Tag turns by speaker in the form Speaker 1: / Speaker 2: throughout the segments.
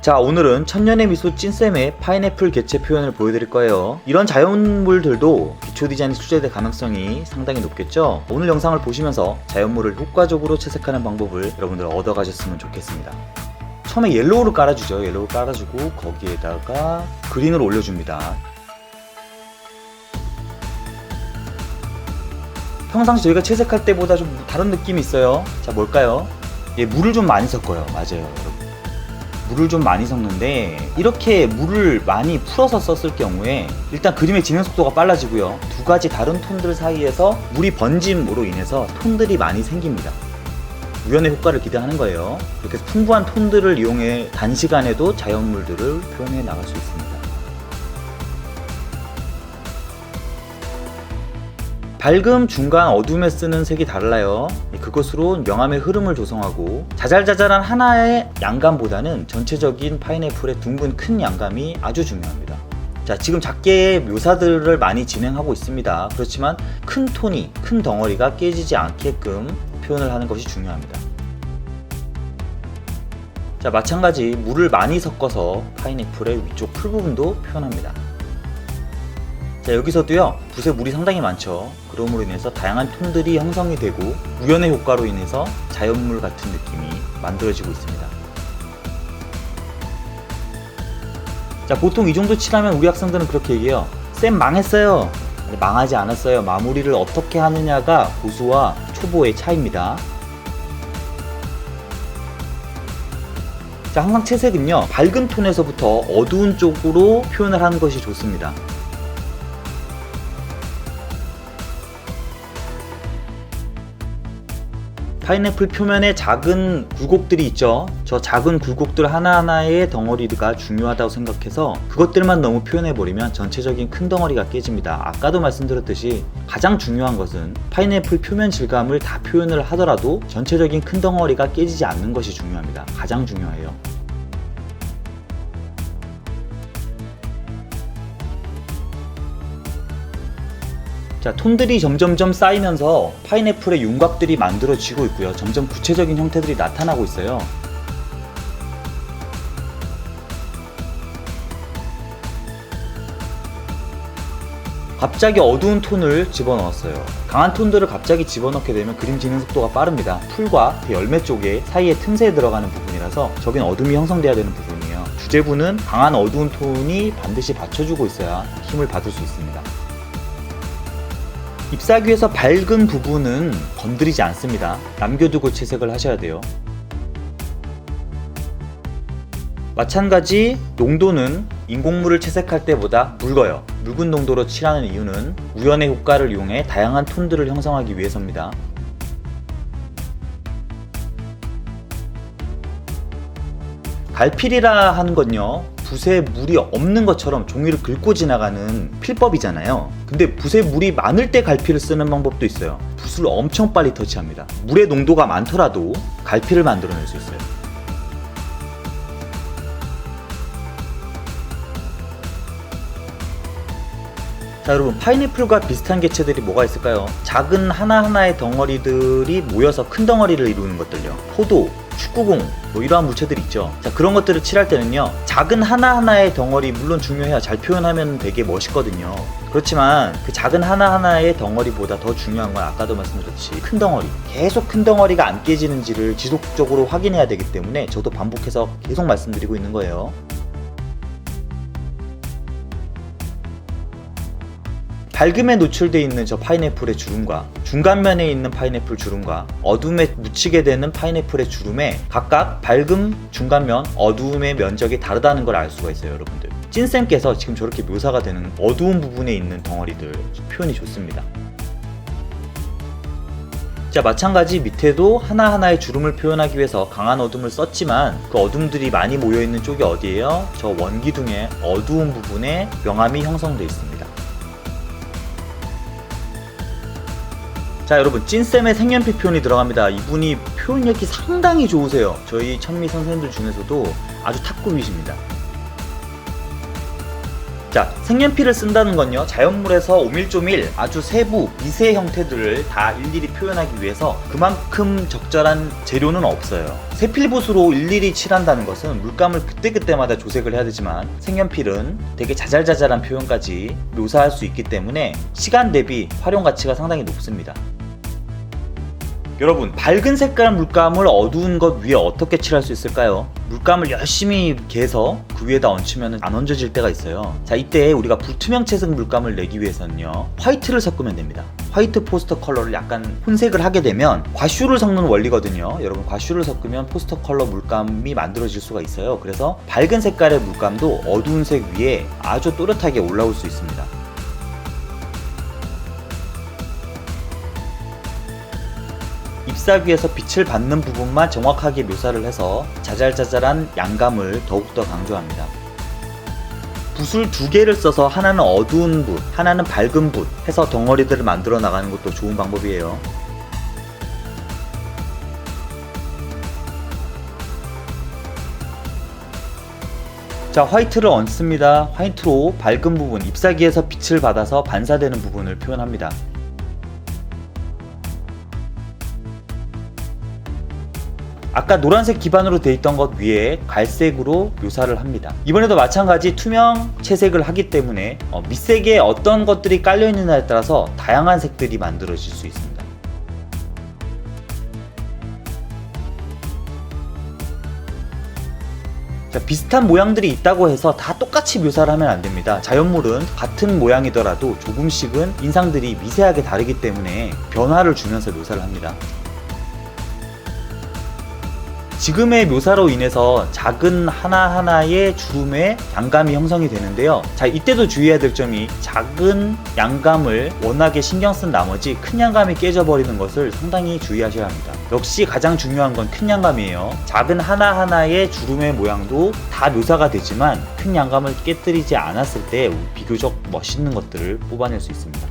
Speaker 1: 자 오늘은 천년의 미소 찐쌤의 파인애플 개체 표현을 보여드릴 거예요. 이런 자연물들도 기초 디자인에 수제될 가능성이 상당히 높겠죠? 오늘 영상을 보시면서 자연물을 효과적으로 채색하는 방법을 여러분들 얻어가셨으면 좋겠습니다. 처음에 옐로우를 깔아주죠. 옐로우 깔아주고 거기에다가 그린을 올려줍니다. 평상시 저희가 채색할 때보다 좀 다른 느낌이 있어요. 자 뭘까요? 예, 물을 좀 많이 섞어요. 맞아요 물을 좀 많이 섞는데 이렇게 물을 많이 풀어서 썼을 경우에 일단 그림의 진행 속도가 빨라지고요. 두 가지 다른 톤들 사이에서 물이 번짐으로 인해서 톤들이 많이 생깁니다. 우연의 효과를 기대하는 거예요. 이렇게 풍부한 톤들을 이용해 단시간에도 자연물들을 표현해 나갈 수 있습니다 밝음, 중간, 어둠에 쓰는 색이 달라요. 그것으로 명암의 흐름을 조성하고 자잘자잘한 하나의 양감보다는 전체적인 파인애플의 둥근 큰 양감이 아주 중요합니다. 자, 지금 작게의 묘사들을 많이 진행하고 있습니다. 그렇지만 큰 톤이, 큰 덩어리가 깨지지 않게끔 표현을 하는 것이 중요합니다. 자, 마찬가지 물을 많이 섞어서 파인애플의 위쪽 풀 부분도 표현합니다. 자 여기서도요 붓에 물이 상당히 많죠. 그럼으로 인해서 다양한 톤들이 형성이 되고 우연의 효과로 인해서 자연물 같은 느낌이 만들어지고 있습니다. 자 보통 이 정도 칠하면 우리 학생들은 그렇게 얘기해요. 쌤 망했어요. 망하지 않았어요. 마무리를 어떻게 하느냐가 고수와 초보의 차이입니다. 자 항상 채색은요 밝은 톤에서부터 어두운 쪽으로 표현을 하는 것이 좋습니다 파인애플 표면에 작은 굴곡들이 있죠. 저 작은 굴곡들 하나하나의 덩어리가 중요하다고 생각해서 그것들만 너무 표현해버리면 전체적인 큰 덩어리가 깨집니다. 아까도 말씀드렸듯이 가장 중요한 것은 파인애플 표면 질감을 다 표현을 하더라도 전체적인 큰 덩어리가 깨지지 않는 것이 중요합니다. 가장 중요해요. 자, 톤들이 점점점 쌓이면서 파인애플의 윤곽들이 만들어지고 있고요. 점점 구체적인 형태들이 나타나고 있어요. 갑자기 어두운 톤을 집어넣었어요. 강한 톤들을 갑자기 집어넣게 되면 그림 진행 속도가 빠릅니다. 풀과 그 열매 쪽에 사이에 틈새에 들어가는 부분이라서 저긴 어둠이 형성돼야 되는 부분이에요. 주제부는 강한 어두운 톤이 반드시 받쳐주고 있어야 힘을 받을 수 있습니다. 잎사귀에서 밝은 부분은 건드리지 않습니다. 남겨두고 채색을 하셔야 돼요. 마찬가지 농도는 인공물을 채색할 때보다 묽어요. 묽은 농도로 칠하는 이유는 우연의 효과를 이용해 다양한 톤들을 형성하기 위해서입니다. 갈필이라 하는 건요 붓에 물이 없는 것처럼 종이를 긁고 지나가는 필법이잖아요. 근데 붓에 물이 많을 때 갈필을 쓰는 방법도 있어요. 붓을 엄청 빨리 터치합니다. 물의 농도가 많더라도 갈필을 만들어낼 수 있어요. 자 여러분 파인애플과 비슷한 개체들이 뭐가 있을까요? 작은 하나하나의 덩어리들이 모여서 큰 덩어리를 이루는 것들요. 포도, 축구공 뭐 이러한 물체들 있죠. 자 그런 것들을 칠할 때는요 작은 하나하나의 덩어리 물론 중요해요 잘 표현하면 되게 멋있거든요. 그렇지만 그 작은 하나하나의 덩어리보다 더 중요한 건 아까도 말씀드렸듯이 큰 덩어리. 계속 큰 덩어리가 안 깨지는지를 지속적으로 확인해야 되기 때문에 저도 반복해서 계속 말씀드리고 있는 거예요 밝음에 노출되어 있는 저 파인애플의 주름과 중간면에 있는 파인애플 주름과 어둠에 묻히게 되는 파인애플의 주름에 각각 밝음, 중간면, 어두움의 면적이 다르다는 걸 알 수가 있어요 여러분들. 찐쌤께서 지금 저렇게 묘사가 되는 어두운 부분에 있는 덩어리들 표현이 좋습니다. 자 마찬가지 밑에도 하나하나의 주름을 표현하기 위해서 강한 어둠을 썼지만 그 어둠들이 많이 모여있는 쪽이 어디예요? 저 원기둥의 어두운 부분에 명암이 형성되어 있습니다 자 여러분 찐쌤의 색연필 표현이 들어갑니다 이분이 표현력이 상당히 좋으세요 저희 천미 선생님들 중에서도 아주 탑급이십니다 자, 색연필을 쓴다는 건요, 자연물에서 오밀조밀 아주 세부, 미세 형태들을 다 일일이 표현하기 위해서 그만큼 적절한 재료는 없어요. 세필붓으로 일일이 칠한다는 것은 물감을 그때그때마다 조색을 해야 되지만 색연필은 되게 자잘자잘한 표현까지 묘사할 수 있기 때문에 시간 대비 활용 가치가 상당히 높습니다. 여러분 밝은 색깔 물감을 어두운 것 위에 어떻게 칠할 수 있을까요? 물감을 열심히 개서 그 위에다 얹히면 안 얹어질 때가 있어요. 자 이때 우리가 불투명 채색 물감을 내기 위해서는요 화이트를 섞으면 됩니다. 화이트 포스터 컬러를 약간 혼색을 하게 되면 과슈를 섞는 원리거든요. 여러분 과슈를 섞으면 포스터 컬러 물감이 만들어질 수가 있어요. 그래서 밝은 색깔의 물감도 어두운 색 위에 아주 또렷하게 올라올 수 있습니다 잎사귀에서 빛을 받는 부분만 정확하게 묘사를 해서 자잘자잘한 양감을 더욱더 강조합니다. 붓을 두 개를 써서 하나는 어두운 붓, 하나는 밝은 붓 해서 덩어리들을 만들어 나가는 것도 좋은 방법이에요. 자, 화이트를 얹습니다. 화이트로 밝은 부분, 잎사귀에서 빛을 받아서 반사되는 부분을 표현합니다. 아까 노란색 기반으로 돼 있던 것 위에 갈색으로 묘사를 합니다. 이번에도 마찬가지 투명 채색을 하기 때문에 어, 밑색에 어떤 것들이 깔려 있느냐에 따라서 다양한 색들이 만들어질 수 있습니다. 자, 비슷한 모양들이 있다고 해서 다 똑같이 묘사를 하면 안 됩니다. 자연물은 같은 모양이더라도 조금씩은 인상들이 미세하게 다르기 때문에 변화를 주면서 묘사를 합니다. 지금의 묘사로 인해서 작은 하나하나의 주름에 양감이 형성이 되는데요. 자, 이때도 주의해야 될 점이 작은 양감을 워낙에 신경 쓴 나머지 큰 양감이 깨져버리는 것을 상당히 주의하셔야 합니다. 역시 가장 중요한 건 큰 양감이에요. 작은 하나하나의 주름의 모양도 다 묘사가 되지만 큰 양감을 깨뜨리지 않았을 때 비교적 멋있는 것들을 뽑아낼 수 있습니다.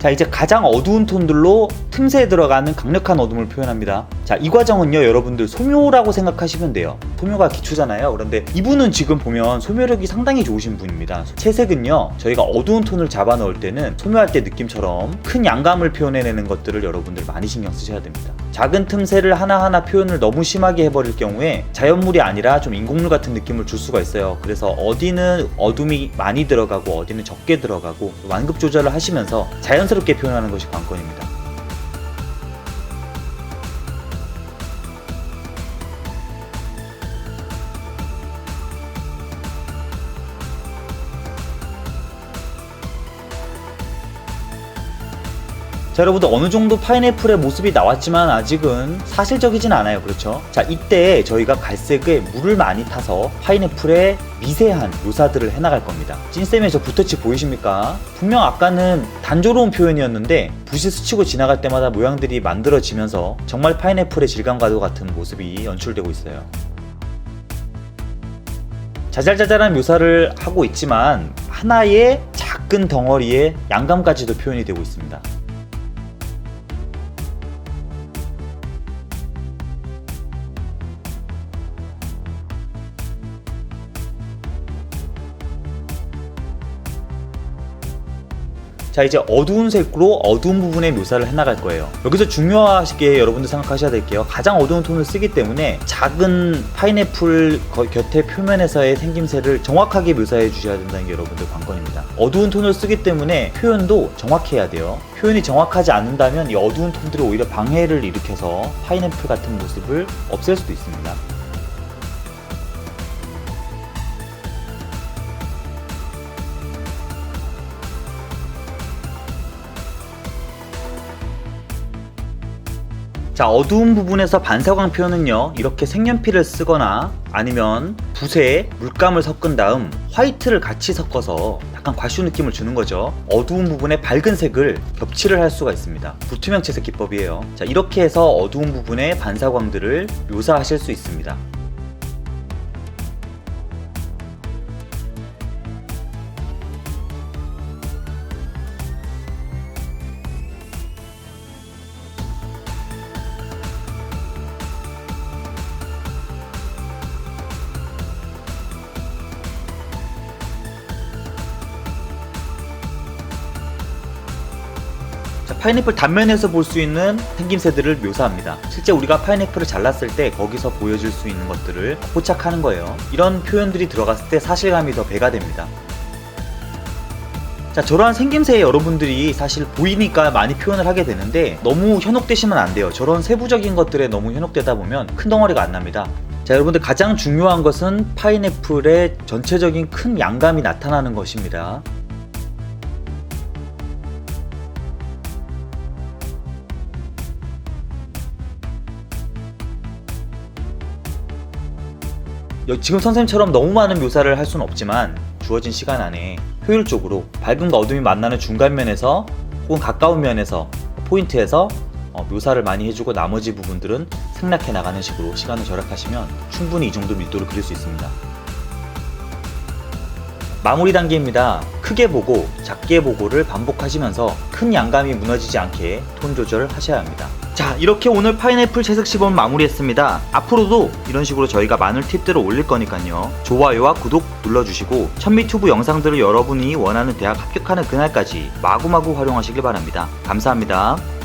Speaker 1: 자 이제 가장 어두운 톤들로 틈새에 들어가는 강력한 어둠을 표현합니다 자 이 과정은요 여러분들 소묘라고 생각하시면 돼요. 소묘가 기초잖아요. 그런데 이분은 지금 보면 소묘력이 상당히 좋으신 분입니다. 채색은요 저희가 어두운 톤을 잡아 넣을 때는 소묘할 때 느낌처럼 큰 양감을 표현해내는 것들을 여러분들 많이 신경 쓰셔야 됩니다. 작은 틈새를 하나하나 표현을 너무 심하게 해버릴 경우에 자연물이 아니라 좀 인공물 같은 느낌을 줄 수가 있어요. 그래서 어디는 어둠이 많이 들어가고 어디는 적게 들어가고 완급 조절을 하시면서 자연스럽게 표현하는 것이 관건입니다 자 여러분들 어느 정도 파인애플의 모습이 나왔지만 아직은 사실적이진 않아요. 그렇죠? 자 이때 저희가 갈색에 물을 많이 타서 파인애플의 미세한 묘사들을 해나갈 겁니다. 찐쌤의 저 붓터치 보이십니까? 분명 아까는 단조로운 표현이었는데 붓이 스치고 지나갈 때마다 모양들이 만들어지면서 정말 파인애플의 질감과도 같은 모습이 연출되고 있어요. 자잘자잘한 묘사를 하고 있지만 하나의 작은 덩어리의 양감까지도 표현이 되고 있습니다 자 이제 어두운 색으로 어두운 부분의 묘사를 해나갈 거예요. 여기서 중요하게 여러분들 생각하셔야 될게요. 가장 어두운 톤을 쓰기 때문에 작은 파인애플 거- 곁에 표면에서의 생김새를 정확하게 묘사해 주셔야 된다는 게 여러분들 관건입니다. 어두운 톤을 쓰기 때문에 표현도 정확해야 돼요. 표현이 정확하지 않는다면 이 어두운 톤들이 오히려 방해를 일으켜서 파인애플 같은 모습을 없앨 수도 있습니다 자, 어두운 부분에서 반사광 표현은요, 이렇게 색연필을 쓰거나 아니면 붓에 물감을 섞은 다음 화이트를 같이 섞어서 약간 과슈 느낌을 주는 거죠. 어두운 부분에 밝은 색을 겹칠을 할 수가 있습니다. 불투명 채색 기법이에요. 자, 이렇게 해서 어두운 부분에 반사광들을 묘사하실 수 있습니다. 파인애플 단면에서 볼 수 있는 생김새들을 묘사합니다. 실제 우리가 파인애플을 잘랐을 때 거기서 보여줄 수 있는 것들을 포착하는 거예요. 이런 표현들이 들어갔을 때 사실감이 더 배가 됩니다. 자, 저러한 생김새에 여러분들이 사실 보이니까 많이 표현을 하게 되는데 너무 현혹되시면 안 돼요. 저런 세부적인 것들에 너무 현혹되다 보면 큰 덩어리가 안 납니다. 자, 여러분들 가장 중요한 것은 파인애플의 전체적인 큰 양감이 나타나는 것입니다. 지금 선생님처럼 너무 많은 묘사를 할 수는 없지만 주어진 시간 안에 효율적으로 밝음과 어둠이 만나는 중간 면에서 혹은 가까운 면에서 포인트에서 어, 묘사를 많이 해주고 나머지 부분들은 생략해 나가는 식으로 시간을 절약하시면 충분히 이 정도 밀도를 그릴 수 있습니다. 마무리 단계입니다. 크게 보고 작게 보고를 반복하시면서 큰 양감이 무너지지 않게 톤 조절을 하셔야 합니다. 자, 이렇게 오늘 파인애플 채색 시범 마무리했습니다. 앞으로도 이런 식으로 저희가 많은 팁들을 올릴 거니까요. 좋아요와 구독 눌러주시고 천미튜브 영상들을 여러분이 원하는 대학 합격하는 그날까지 마구마구 활용하시길 바랍니다. 감사합니다.